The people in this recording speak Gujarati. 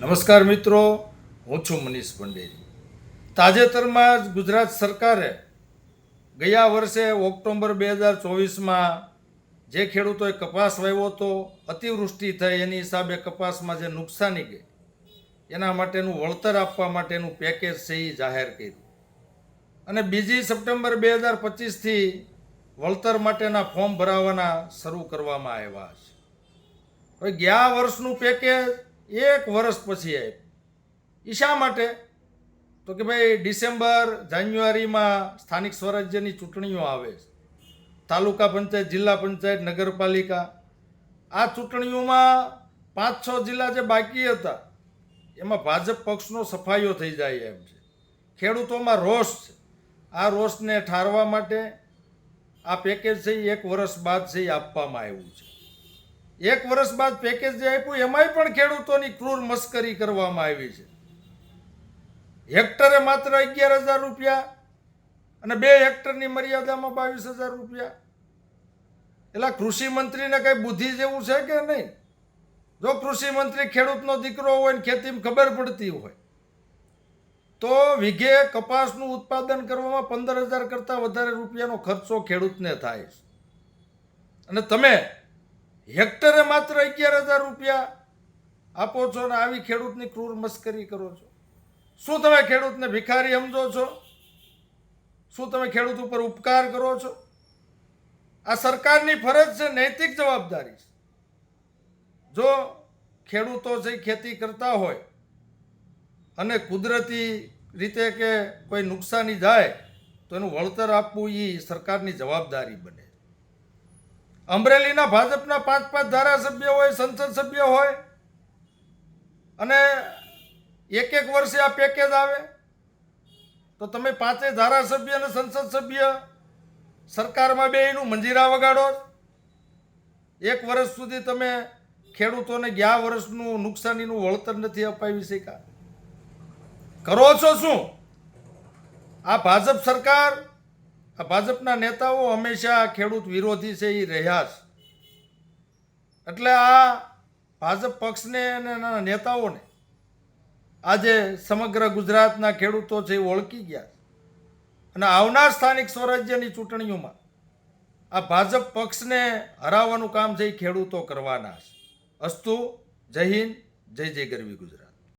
નમસ્કાર મિત્રો, હું છું મનીષ ભંડેરી. તાજેતરમાં જ ગુજરાત સરકારે ગયા વર્ષે ઓક્ટોબર બે હજાર ચોવીસમાં જે ખેડૂતોએ કપાસ વાવ્યો હતો, અતિવૃષ્ટિ થઈ, એની હિસાબે કપાસમાં જે નુકસાની ગઈ, એના માટેનું વળતર આપવા માટેનું પેકેજ છે એ જાહેર કર્યું. અને બીજી સપ્ટેમ્બર બે હજાર પચીસથી વળતર માટેના ફોર્મ ભરાવાના શરૂ કરવામાં આવ્યા છે. હવે ગયા વર્ષનું પેકેજ એક વર્ષ પછી આવી એ શા માટે? તો કે ભાઈ ડિસેમ્બર, જાન્યુઆરીમાં સ્થાનિક સ્વરાજ્યની ચૂંટણીઓ આવે છે. તાલુકા પંચાયત, જિલ્લા પંચાયત, નગરપાલિકા. આ ચૂંટણીઓમાં પાંચ, છ જિલ્લા જે બાકી હતા, એમાં ભાજપ પક્ષનો સફાયો થઈ જાય એમ છે. ખેડૂતોમાં રોષ છે. આ રોષને ઠારવા માટે આ પેકેજ છે એક વર્ષ બાદ છે એ આપવામાં આવ્યું છે. એક વર્ષ બાદ પેકેજ જે આપ્યું, એમાંય પણ ખેડૂતોની ક્રૂર મસ્કરી કરવામાં આવી છે. હેક્ટરે માત્ર અગિયાર હજાર રૂપિયા અને બે હેક્ટરની મર્યાદામાં બાવીસ હજાર રૂપિયા. એટલે કૃષિ મંત્રીને કઈ બુદ્ધિ જેવું છે કે નહીં? જો કૃષિ મંત્રી ખેડૂતનો દીકરો હોય ને ખેતીમાં ખબર પડતી હોય, તો વીઘે કપાસનું ઉત્પાદન કરવામાં પંદર હજાર કરતાં વધારે રૂપિયાનો ખર્ચો ખેડૂતને થાય અને તમે હેક્ટરે માત્ર અગિયાર હજાર રૂપિયા આપો છો ને આવી ખેડૂતની ક્રૂર મસ્કરી કરો છો. શું તમે ખેડૂતને ભિખારી સમજો છો? શું તમે ખેડૂત ઉપર ઉપકાર કરો છો? આ સરકારની ફરજ છે, નૈતિક જવાબદારી છે. જો ખેડૂતો જે ખેતી કરતા હોય અને કુદરતી રીતે કે કોઈ નુકસાની જાય, તો એનું વળતર આપવું એ સરકારની જવાબદારી બને. અમરેલીના ભાજપના પાંચ પાંચ ધારાસભ્ય હોય, સંસદ સભ્ય હોય, અને એક એક વર્ષે આ પેકેજ આવે, તો તમે પાંચેય ધારાસભ્ય અને સંસદ સભ્ય સરકારમાં બે એનું મંજીરા વગાડો એક વર્ષ સુધી તમે ખેડૂતોને ગયા વર્ષનું નુકસાનીનું વળતર નથી અપાવી શક્યા. કરો છો શું? આ ભાજપ સરકાર આ ભાજપના નેતાઓ હંમેશા ખેડૂત વિરોધી છે એ રહ્યા છે એટલે આ ભાજપ પક્ષને અને એના નેતાઓને આજે સમગ્ર ગુજરાતના ખેડૂતો છે, એ ઓળખી ગયા અને આવનાર સ્થાનિક સ્વરાજ્યની ચૂંટણીઓમાં આ ભાજપ પક્ષને હરાવવાનું કામ છે એ ખેડૂતો કરવાના છે. અસ્તુ, જય હિન્દ, જય જય ગરવી ગુજરાત.